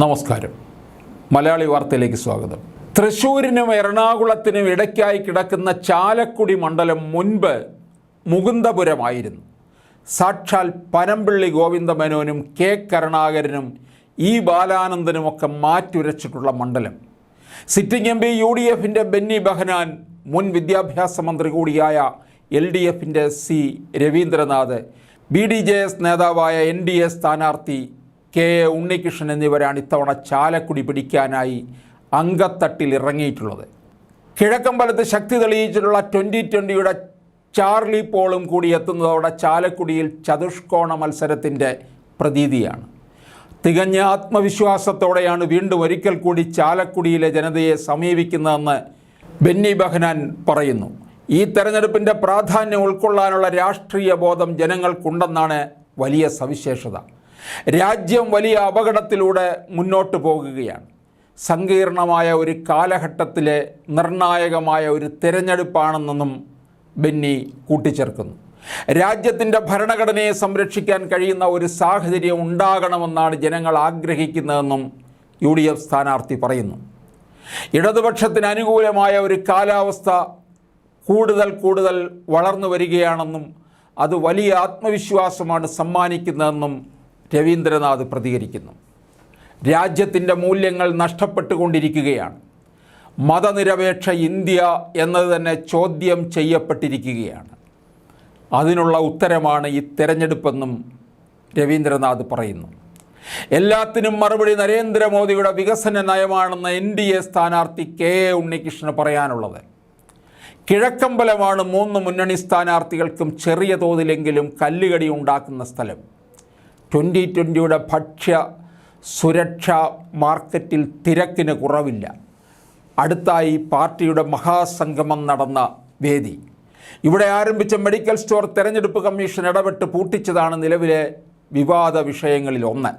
നമസ്കാരം. മലയാളി വാർത്തയിലേക്ക് സ്വാഗതം. തൃശൂരിനും എറണാകുളത്തിനും ഇടയ്ക്കായി കിടക്കുന്ന ചാലക്കുടി മണ്ഡലം മുൻപ് മുകുന്ദപുരമായിരുന്നു. സാക്ഷാൽ പനമ്പിള്ളി ഗോവിന്ദമേനോനും കെ കരുണാകരനും ഇ ബാലാനന്ദനുമൊക്കെ മാറ്റുരച്ചിട്ടുള്ള മണ്ഡലം. Sitting M P U D എഫിന്റെ ബെന്നി ബഹനാൻ മുൻ വിദ്യാഭ്യാസ മന്ത്രി കൂടിയായ എൽ ഡി എഫിന്റെ C Raveendranath B D J S നേതാവായ എൻ ഡി എ സ്ഥാനാർത്ഥി കെ എ ഉണ്ണികൃഷ്ണൻ എന്നിവരാണ് ഇത്തവണ ചാലക്കുടി പിടിക്കാനായി അങ്കത്തട്ടിൽ ഇറങ്ങിയിട്ടുള്ളത്. കിഴക്കമ്പലത്ത് ശക്തി തെളിയിച്ചിട്ടുള്ള ട്വന്റി ട്വന്റിയുടെ ചാർലി പോളും കൂടി എത്തുന്നതോടെ ചാലക്കുടിയിൽ ചതുഷ്കോണ മത്സരത്തിന്റെ പ്രതീതിയാണ്. തികഞ്ഞ ആത്മവിശ്വാസത്തോടെയാണ് വീണ്ടും ഒരിക്കൽ കൂടി ചാലക്കുടിയിലെ ജനതയെ സമീപിക്കുന്നതെന്ന് ബെന്നി ബഹനാൻ പറയുന്നു. ഈ തെരഞ്ഞെടുപ്പിന്റെ പ്രാധാന്യം ഉൾക്കൊള്ളാനുള്ള രാഷ്ട്രീയ ബോധം ജനങ്ങൾക്കുണ്ടെന്നാണ് വലിയ സവിശേഷത. രാജ്യം വലിയ അപകടത്തിലൂടെ മുന്നോട്ട് പോകുകയാണ്. സങ്കീർണമായ ഒരു കാലഘട്ടത്തിലെ നിർണായകമായ ഒരു തിരഞ്ഞെടുപ്പാണെന്നും ബെന്നി കൂട്ടിച്ചേർക്കുന്നു. രാജ്യത്തിന്റെ ഭരണഘടനയെ സംരക്ഷിക്കാൻ കഴിയുന്ന ഒരു സാഹചര്യം ഉണ്ടാകണമെന്നാണ് ജനങ്ങൾ ആഗ്രഹിക്കുന്നതെന്നും യു ഡി എഫ് സ്ഥാനാർത്ഥി പറയുന്നു. ഇടതുപക്ഷത്തിന് അനുകൂലമായ ഒരു കാലാവസ്ഥ കൂടുതൽ കൂടുതൽ വളർന്നു വരികയാണെന്നും അത് വലിയ ആത്മവിശ്വാസമാണ് സമ്മാനിക്കുന്നതെന്നും രവീന്ദ്രനാഥ് പ്രതികരിക്കുന്നു. രാജ്യത്തിന്റെ മൂല്യങ്ങൾ നഷ്ടപ്പെട്ടുകൊണ്ടിരിക്കുകയാണ്. മതനിരപേക്ഷ ഇന്ത്യ എന്നത് തന്നെ ചോദ്യം ചെയ്യപ്പെട്ടിരിക്കുകയാണ്. അതിനുള്ള ഉത്തരമാണ് ഈ തെരഞ്ഞെടുപ്പെന്നും രവീന്ദ്രനാഥ് പറയുന്നു. എല്ലാത്തിനും മറുപടി നരേന്ദ്രമോദിയുടെ വികസന നയമാണെന്ന് എൻ ഡി എ സ്ഥാനാർത്ഥി കെ എ ഉണ്ണികൃഷ്ണന് പറയാനുള്ളത്. കിഴക്കമ്പലമാണ് മൂന്ന് മുന്നണി സ്ഥാനാർത്ഥികൾക്കും ചെറിയ തോതിലെങ്കിലും കല്ലുകടി ഉണ്ടാക്കുന്ന സ്ഥലം. ട്വന്റി ട്വന്റിയുടെ ഭക്ഷ്യ സുരക്ഷാ മാർക്കറ്റിൽ തിരക്കിന് കുറവില്ല. അടുത്തായി പാർട്ടിയുടെ മഹാസംഗമം നടന്ന വേദി. ഇവിടെ ആരംഭിച്ച മെഡിക്കൽ സ്റ്റോർ തെരഞ്ഞെടുപ്പ് കമ്മീഷൻ ഇടപെട്ട് പൂട്ടിച്ചതാണ് നിലവിലെ വിവാദ വിഷയങ്ങളിൽ ഒന്ന്